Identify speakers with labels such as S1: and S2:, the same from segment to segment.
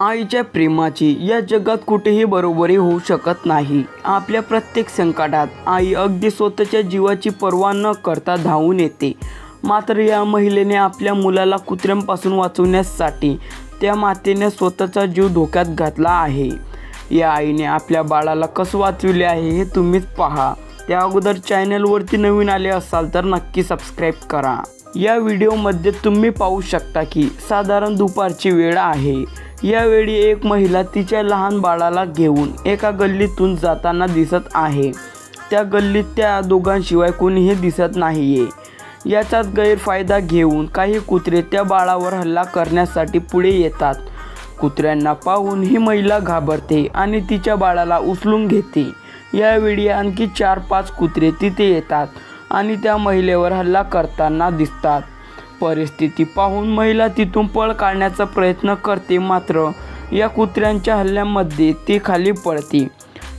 S1: आईच्या प्रेमाची या जगात कुठेही बरोबरी होऊ शकत नाही. आपल्या प्रत्येक संकटात आई अगदी स्वतःच्या जीवाची पर्वा न करता धावून येते. मात्र या महिलेने आपल्या मुलाला कुत्र्यांपासून वाचवण्यासाठी त्या मातेने स्वतःचा जीव धोक्यात घातला आहे. या आईने आपल्या बाळाला कसं वाचविले आहे हे तुम्हीच पहा. त्या अगोदर चॅनलवरती नवीन आले असाल तर नक्की सबस्क्राईब करा. या व्हिडिओमध्ये तुम्ही पाहू शकता की साधारण दुपारची वेळ आहे. यावेळी एक महिला तिच्या लहान बाळाला घेऊन एका गल्लीतून जाताना दिसत आहे. त्या गल्लीत त्या दोघांशिवाय कोणीही दिसत नाहीये. याचाच गैरफायदा घेऊन काही कुत्रे त्या बाळावर हल्ला करण्यासाठी पुढे येतात. कुत्र्यांना पाहून ही महिला घाबरते आणि तिच्या बाळाला उचलून घेते. यावेळी आणखी चार पाच कुत्रे तिथे येतात. आणि त्या महिलेवर हल्ला करताना दिसतात. परिस्थिती पाहून महिला तिथून पळ काढण्याचा प्रयत्न करते मात्र या कुत्र्यांच्या हल्ल्यामध्ये ती खाली पडते.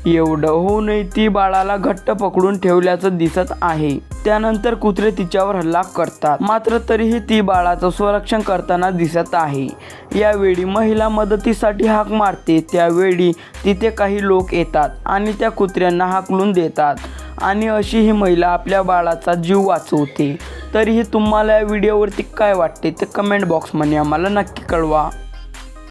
S1: एवढं होऊनही ती बाळाला घट्ट पकडून ठेवल्याचं दिसत आहे. त्यानंतर कुत्रे तिच्यावर हल्ला करतात मात्र तरीही ती बाळाचं संरक्षण करताना दिसत आहे. यावेळी महिला मदतीसाठी हाक मारते त्यावेळी तिथे काही लोक येतात आणि त्या कुत्र्यांना हाकलून देतात. आणि अशी ही महिला आपल्या बाळाचा जीव वाचवते. तरीही तुम्हाला या व्हिडिओवरती काय वाटते ते कमेंट बॉक्समध्ये आम्हाला नक्की कळवा.